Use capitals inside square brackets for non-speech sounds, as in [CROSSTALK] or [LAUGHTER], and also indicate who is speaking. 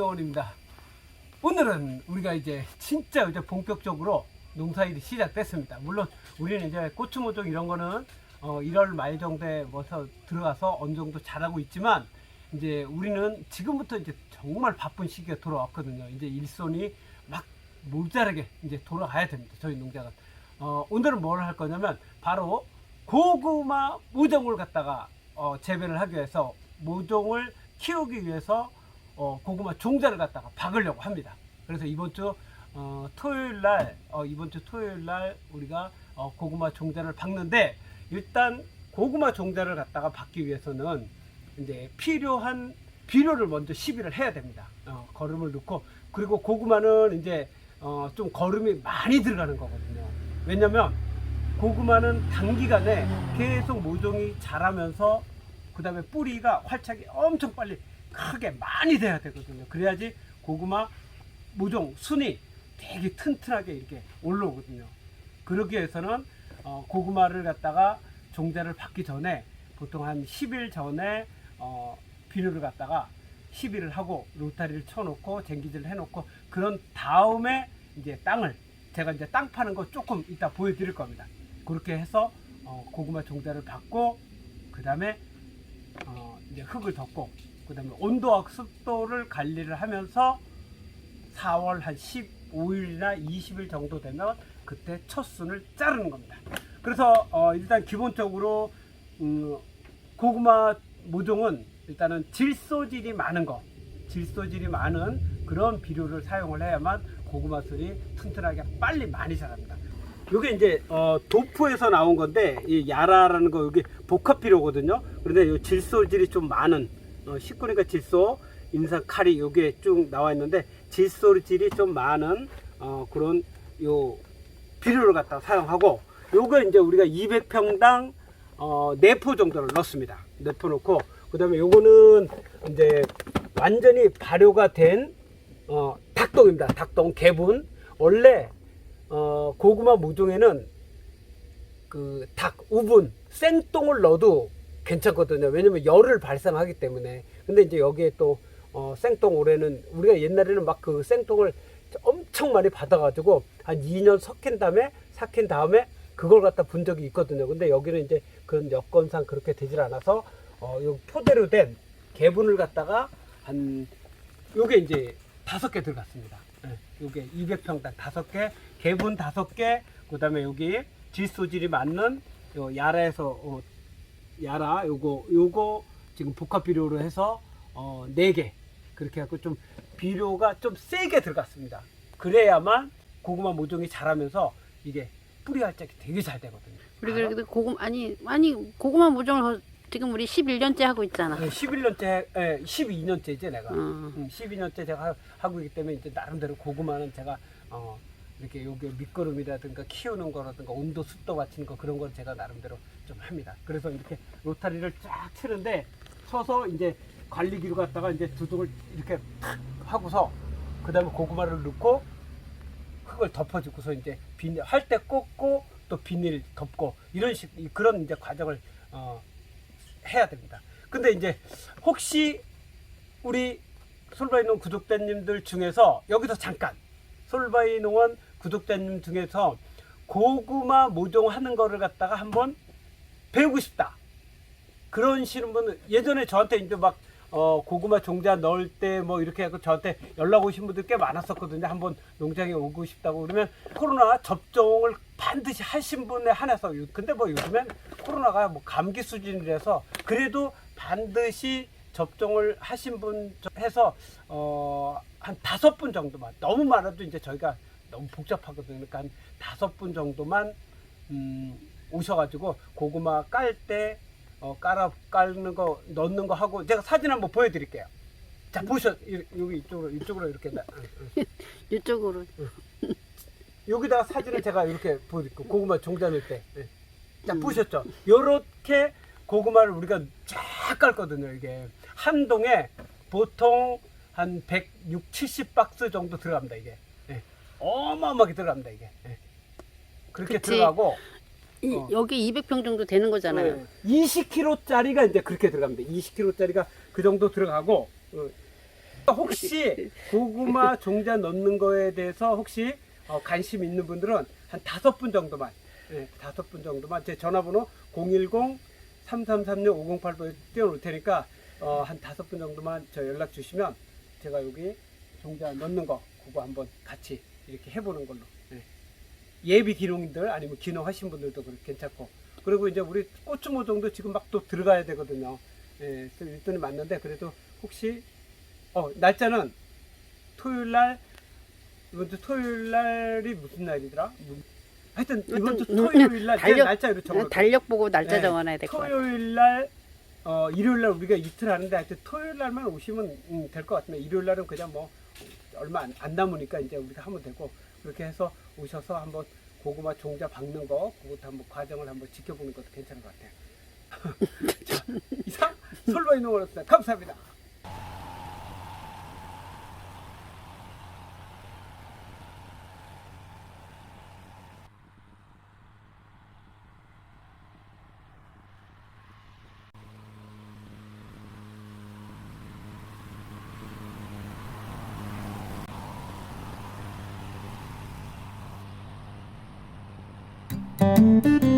Speaker 1: 일손입니다. 오늘은 우리가 이제 진짜 이제 본격적으로 농사일이 시작됐습니다. 물론 우리는 이제 고추 모종 이런 거는 어 1월 말 정도에 뭐서 들어가서 어느 정도 잘하고 있지만 이제 우리는 지금부터 이제 정말 바쁜 시기가 돌아왔거든요. 이제 일손이 막 모자르게 이제 돌아가야 됩니다. 저희 농장은. 어, 오늘은 뭘 할 거냐면 바로 고구마 모종을 갖다가 어, 재배를 하기 위해서 모종을 키우기 위해서 어, 고구마 종자를 갖다가 박으려고 합니다. 그래서 이번 주 어, 토요일 날 어, 이번 주 토요일 날 우리가 어, 고구마 종자를 박는데 일단 고구마 종자를 갖다가 박기 위해서는 이제 필요한 비료를 먼저 시비를 해야 됩니다. 어, 거름을 넣고 그리고 고구마는 이제 어, 좀 거름이 많이 들어가는 거거든요. 왜냐면 고구마는 단기간에 계속 모종이 자라면서 그 다음에 뿌리가 활착이 엄청 빨리 크게 많이 돼야 되거든요. 그래야지 고구마 모종 순이 되게 튼튼하게 이렇게 올라오거든요. 그러기 위해서는 어, 고구마를 갖다가 종자를 받기 전에 보통 한 10일 전에 어, 비료를 갖다가 시비를 하고 로타리를 쳐놓고 쟁기질을 해놓고 그런 다음에 이제 땅을 제가 이제 땅 파는 거 조금 이따 보여드릴 겁니다. 그렇게 해서 어, 고구마 종자를 받고 그 다음에 어, 이제 흙을 덮고 그 다음에 온도와 습도를 관리를 하면서 4월 한 15일이나 20일 정도 되면 그때 첫 순을 자르는 겁니다. 그래서 어, 일단 기본적으로 음, 고구마 모종은 일단은 질소질이 많은 거, 질소질이 많은 그런 비료를 사용을 해야만 고구마 순이 튼튼하게 빨리 많이 자랍니다. 이게 이제 어, 도프에서 나온 건데 이 야라라는 거 여기 복합 비료거든요. 그런데 이 질소질이 좀 많은 어, 19니까 질소, 인산 칼이 여기에 쭉 나와 있는데 질소질이 좀 많은 어, 그런 요 비료를 갖다 사용하고 요거 이제 우리가 200평당 어, 4포 정도를 넣습니다. 4포 넣고 그 다음에 요거는 이제 완전히 발효가 된 어, 닭똥입니다. 닭똥 개분 원래 어, 고구마 모종에는 그 닭 우분 생똥을 넣어도 괜찮거든요. 왜냐면 열을 발생하기 때문에. 근데 이제 여기에 또 어, 생똥 올해는 우리가 옛날에는 막 그 생똥을 엄청 많이 받아가지고 한 2년 섞인 다음에 삭힌 다음에 그걸 갖다 본 적이 있거든요. 근데 여기는 이제 그런 여건상 그렇게 되질 않아서 어, 요 포대로 된 개분을 갖다가 한 요게 이제 다섯 개 들어갔습니다. 예, 요게 200평당 다섯 개, 개분 다섯 개, 그다음에 여기 질소질이 맞는 요 야라에서 어, 야라 요거 요거 지금 복합 비료로 해서 어, 네개 그렇게 해갖고 좀 비료가 좀 세게 들어갔습니다. 그래야만 고구마 모종이 자라면서 이게 뿌리 활짝이 되게 잘 되거든요.
Speaker 2: 우리 그래도 고구마 아니 아니 고구마 모종을 지금 우리 11년째 하고 있잖아.
Speaker 1: 네, 11년째, 예, 12년째지 내가.
Speaker 2: 어.
Speaker 1: 음, 12년째 제가 하- 하고 있기 때문에 이제 나름대로 고구마는 제가 어, 이렇게 요게 밑거름이라든가 키우는 거라든가 온도 습도 맞추는 거 그런 걸 제가 나름대로 좀 합니다. 그래서 이렇게 로타리를 쫙 치는데 쳐서 이제 관리기로 갖다가 이제 두둑을 이렇게 탁 하고서 그 다음에 고구마를 넣고 흙을 덮어주고서 이제 비닐 할 때 꽂고 또 비닐 덮고 이런 식 이- 그런 이제 과정을 어, 해야 됩니다. 근데 이제 혹시 우리 솔바이 농 구독자님들 중에서 여기서 잠깐 솔바이 농원 구독자님 중에서 고구마 모종 하는 거를 갖다가 한번 배우고 싶다. 그런 시는 분은 예전에 저한테 이제 막 어, 고구마 종자 넣을 때 뭐 이렇게 해서 저한테 연락 오신 분들 꽤 많았었거든요. 한번 농장에 오고 싶다고 그러면 코로나 접종을 반드시 하신 분에 한해서 요- 근데 뭐 요즘엔 코로나가 뭐 감기 수준이라서 그래도 반드시 접종을 하신 분 해서 어, 한 다섯 분 정도만 너무 많아도 이제 저희가 너무 복잡하거든요. 그러니까 한 다섯 분 정도만 음, 오셔가지고 고구마 깔때 어, 깔아 깔는 거 넣는 거 하고 제가 사진 한번 보여드릴게요. 자 보셔 이- 여기 이쪽으로 이쪽으로 이렇게 나-. [LAUGHS]
Speaker 2: 이쪽으로
Speaker 1: 여기다가 사진을 제가 이렇게 보여드릴게요. 고구마 종자 넣을 때. 예. 자 보셨죠? 요렇게 고구마를 우리가 쫙 깔거든요. 이게 한 동에 보통 한 160, 70박스 정도 들어갑니다. 이게 예. 어마어마하게 들어갑니다. 이게 예. 그렇게
Speaker 2: 그치.
Speaker 1: 들어가고
Speaker 2: 이,
Speaker 1: 어.
Speaker 2: 여기 200평 정도 되는 거잖아요.
Speaker 1: 20kg짜리가 이제 그렇게 들어갑니다. 20kg짜리가 그 정도 들어가고 어, 또 혹시 고구마 [LAUGHS] 종자 넣는 거에 대해서 혹시 어, 관심 있는 분들은 한 다섯 분 정도만, 예, 다섯 분 정도만 제 전화번호 010-3336-5085에 띄워놓을 테니까 어, 한 다섯 분 정도만 저 연락 주시면 제가 여기 종자 넣는 거 그거 한번 같이 이렇게 해보는 걸로. 예. 예비 기농인들 아니면 기농하신 분들도 그렇게 괜찮고 그리고 이제 우리 고추 모종도 지금 막 또 들어가야 되거든요. 예, 일돈이 맞는데 그래도 혹시 어 날짜는 토요일 날 이번 주 토요일 날이 무슨 날이더라? 뭐, 하여튼 이번 주
Speaker 2: 하여튼,
Speaker 1: 토요일 날
Speaker 2: 달력-
Speaker 1: 날짜로 정할
Speaker 2: 달력 보고 날짜
Speaker 1: 네,
Speaker 2: 정해놔야 될것 같아요.
Speaker 1: 토요일 날 어, 일요일 날 우리가 이틀 하는데 하여튼 토요일 날만 오시면 음, 될것 같으면 일요일 날은 그냥 뭐 얼마 안, 안 남으니까 이제 우리가 하면 되고 그렇게 해서 오셔서 한번 고구마 종자 박는 거 그것도 한번 과정을 한번 지켜보는 것도 괜찮은 것 같아요. [LAUGHS] 자, 이상 솔바이 농원이었습니다. 감사합니다.
Speaker 2: 음.